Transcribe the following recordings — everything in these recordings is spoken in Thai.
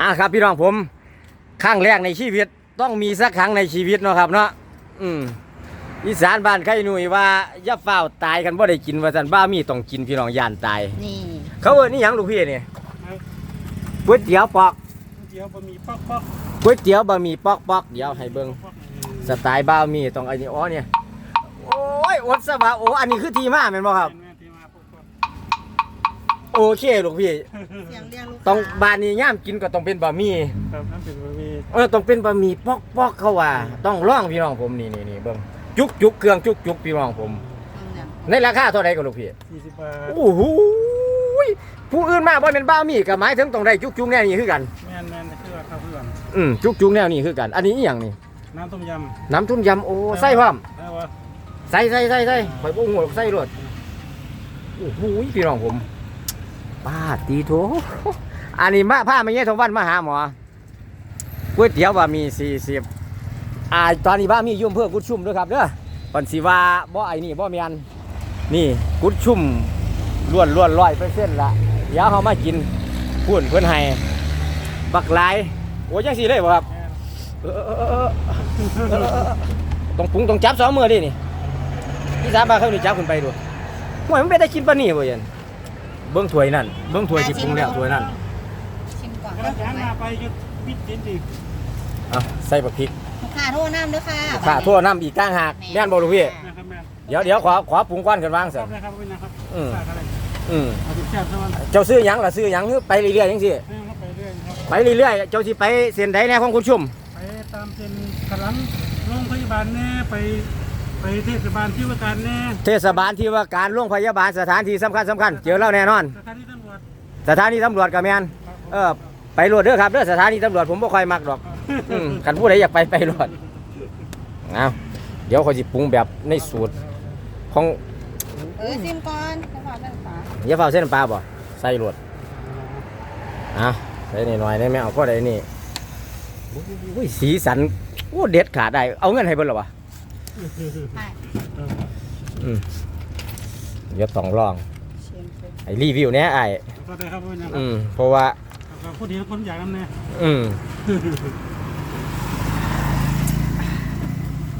อะครับพี่น้องผมครั้งแรกในชีวิตต้องมีสักครั้งในชีวิตเนาะครับเนาะอืมอีสานบ้านไข่หนุ่ยว่าย่าเฝ้าตายกันบ่ได้กินว่าสันบ้ามีต้องกินพี่น้องยานตาย นี่เขาเอิ้นี่หยังลูกพี่นี่ก๋วยเตี๋ยวปอกเดี๋ยวบะหมี่ปอกปอกก๋วยเตี๋ยวบะหมี่ปอกปอกเดี๋ยวให้เบิ่งสไตล์บ้ามีต้องอันนี้อ๋อเนี่ยโอ้ยอดสบายโอ้อันนี้คือทีมาแม่นบ่ครับ แม่ โอเคลูกพี่ต้องบ้านนี้ย่ามกินก็ต้องเป็นบะหมี่ต้องเป็นบะหมี่เออต้องเป็นบะหมี่ปอกปอกเขาว่า ต้องร่องพี่น้องผมนี่นี่นี่เบิ้งจุกจุกเครื่องจุกจุกพี่น้องผม ในราคาเท่าไหร่ก็ลูกพี่สี่สิบบาทโอ้โหยผู้อื่นมาบ่เป็นบ้าหมี่กับไม้ถึงต้องได้จุกจุกแน่นี้คือกันแน่นแน่นคือว่าข้าวเพื่อนอืมจุกจุกแน่นี่คือกัน อันนี้อย่างนี่น้ำต้มยำน้ำทุ่มยำโอ้ำใส่พร้อม ได้วะใส่ใส่ใส่ใส่ข่อยบ่งหัวใส่รวดโอ้โหยพี่น้องผม ป้าตีโถอันนี้มาผ้าไม่เงี้ยทงวันมาหาหมอก๋วยเตี๋ยวว่ามีสี่สิบอ่าตอนนี้บ้ามียุ่มเพื่อกุดชุ่มด้วยครับเด้อปันสีวาบ่อไอ้นี่บ่อเมียนนี่กุดชุ่มล้วนล้วนลอยไปเส้นละเดี๋ยวเขามากินพูนเพื่อนให้บักลายโอ้ยยังสีเลยบ่ครับต้องปุ้งต้องจับสองมือดินี่พี่สามบาเข้านีจับขึ้นไปดูห่วยมันเป็นได้กินปะนี่บ่ยัน บิ้งถวยนั่นเบิ้งถวยที่ปรุงแล้วถวยนั่นชิมก่อนกระแายมาไปยุดพิจิตรอีอะใส่ผักพริกค่ทั่วน้ำด้วยค่ะค่าทั่วน้ำอีกกลางหักแน่นบ่ลูกพี่เดี๋ยวเดี๋ยวขอขอปรุงก้อนกันบ้างสิครับอืมอืมเจ้าซื้อยังหรือซื้อยังไปเรื่อยๆยังสิไปเรื่อยๆเจ้าสิไปเส้นใดแน่ของคุณชุ่มไปตามเส้นกระลังโรงพยาบาลแน่ไป ไปเทศบาลที่ว่าการแน่เทศบาลที่ว่าการโรงพยาบาลสถานที่สำคัญสำคัญเจอเราแน่นอน สถานีตำรวจสถานีตำรวจกับแมนเออไปรวดเด้อครับเด้อสถานีตำรวจผมบ่ค่อยมักดอกขันผู้ใดอยากไปไปรวดเอาเดี๋ยวขอยสิปรุงแบบในสูตรของเออซิมก่อนจะฝาเส้นปลาอย่าเฝ้าเส้นปลาบ่ใส่รวดอะใส่หน่อยๆได้ไหมเอาข้อใดนี่สีสันโอ้เด็ดขาดได้เอาเงินให้เพิ่นหรอวะ อืมเดี๋ยวต้องลองไอรีวิวเนี้ยไออืมเพราะว่า ครับผู้คนอยากนเนี่ยอืม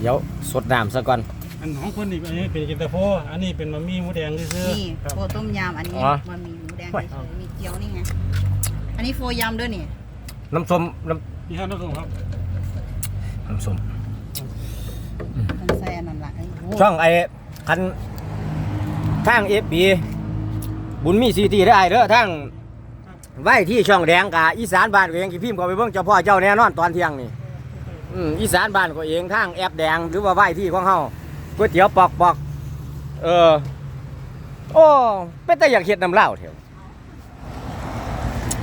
เดี๋ยวสดน้ำซะก่อน อันน้องคนนี่อันนี้เป็นกินตาโฟอันนี้เป็นมะมี่หมูแดงซื่อนี่โฟต้มยำอันนี้มัมีหมูแดงเฉยๆมีเกี๊ยวนี่ไงอันนี้โฟยำด้วยนี่น้ำส้มน้ำนี่ครับน้องครับน้ำส้ม ช่องไอ้คันทางเอฟบีบุญมีซีทีได้ไอ้เด้อทางไหวที่ช่องแดงกาอีสานบ้านก็ยังกี่พิมพ์ก็ไปเบิ่งเจ้าพ่อเจ้าแน่นอนตอนเที่ยงนี่อืมอีสานบ้านก็เองทางแอบแดงหรือว่าไหวที่ของเฮาก๋วยเตี๋ยวปอกปอกเออโอ้เป็นแต่อยากเห็ดน้ำเล่าเถอะ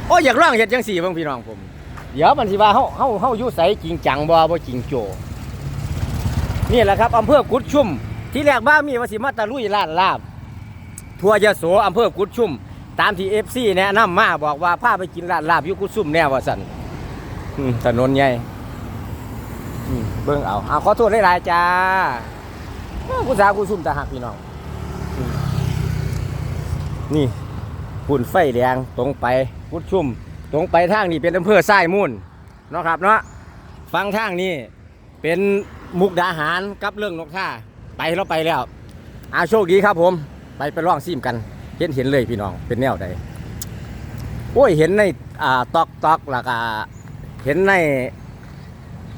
โอ้อยากร่างเห็ดจังสี่เพิ่งพี่น้องผม เดี๋ยวมันสิว่าเฮาเฮาเฮาอยู่ใสจริงจังบ่บ่จริงโจ นี่แหละครับอำเภอกุดชุ่ม ที่แรกบ้ามีวสิมาตะลุยลาดลาบ ทัวยโสอำเภอกุดชุ่ม ตามที่เอฟซีเนี่ยนำมาบอกว่าพาไปกินลาดลาบยุกุดชุ่มแน่ว่าสันถนนใหญ่เบิ้งเอาเอาขอโทษได้หลายจ้าผู้สาวผู้ซุ่มตาหักพี่น้อง นี่ปุ่นไฟแดงตรงไปกุดชุ่ม ตรงไปทางนี้เป็นอำเภอไส้มุ่นเนาะครับเนาะฟังทางนี้เป็น มุกดาหารกับเรื่องนกท่าไปเราไปแล้วอาโชคดีครับผม ไปไปล่องซิมกัน เห็นเห็นเลยพี่น้องเป็นแนวใดโอ้ยเห็นในอ่าตอกตอกหลักอ่าเห็นใน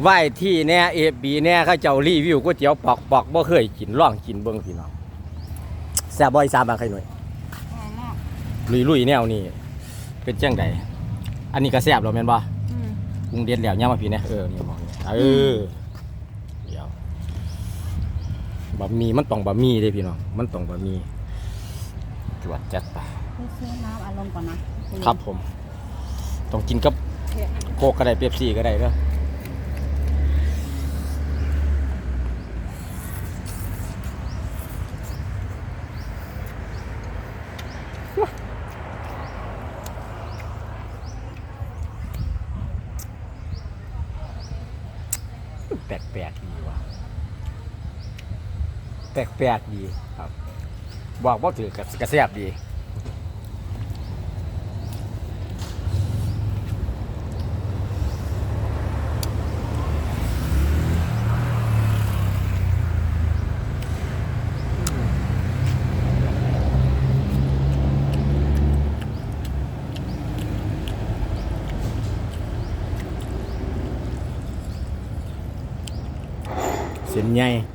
ไหวที่แน่เอฟบีแน่ข้าเจ้ารีวิวก๋วยเตี๋ยวปอกปอกบ่เคยกินล่องกินเบิ้งพี่น้องแซ่บบอยซาบาใครหน่อยลุยลุยแนวนี่เป็นเจ้งใดอันนี้ก็แซ่บเราแมนบ่กรุงเด็นแล้วย่ยมาพี่เนี่ยเออนี่มองเออ บะหมี่มันต้องบะหมี่เลยพี่น้องมันต้องบะหมี่จวดจัดไปซื้อน้ำอารมณ์ก่อนนะครับผม ต้องกินกับโคกก็ได้เปียบซี่ก็ได้เนา แปลกๆดีครับบอกว่าถือกับกระแซบดีเส้นใหญ่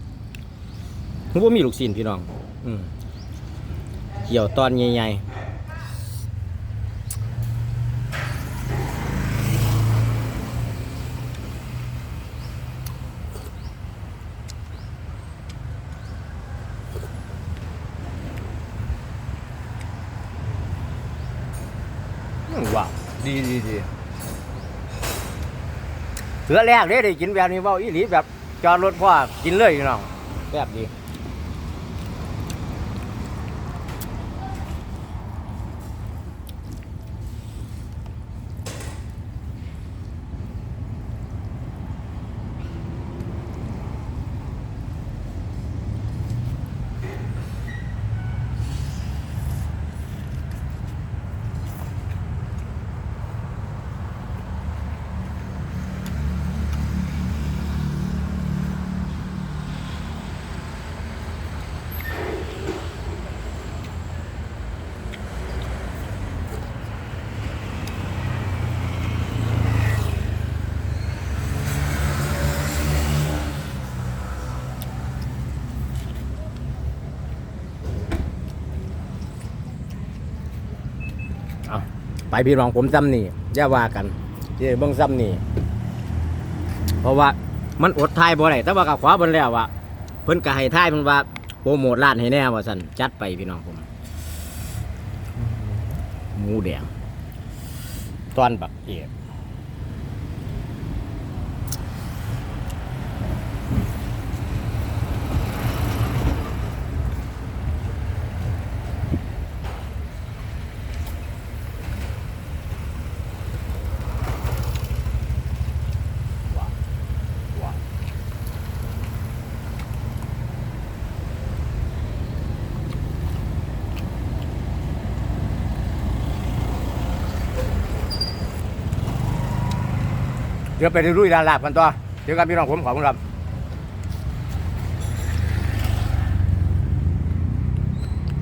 คือว่ามีลูกซีนพี่น้อง อืมเกี่ยวตอนใหญ่ๆอืมว้าวดีดีดีเถือแรกเด้ได้กินแบบนี้เว่าอีหลีแบบจอดรถพ่อกินเลยพี่น้องแบบดี ไปพี่น้องผมซ้ำนี่อย่าว่ากันเจ้เบิ้งซ้ำนี่เพราะว่ามันอดทายบ่ได้แต่ว่ากับขวาบนแล้วว่าเพิ่นก็ให้ทายเพิ่นว่าโปรโมทร้านให้แน่ว่าสั่นจัดไปพี่น้องผมหมูแดงตอนบักเอียด เดี๋ยวไปรุ่ยร้านลาบกันต่อเดี๋ยวกันพี่น้องผมขอบคุณครับ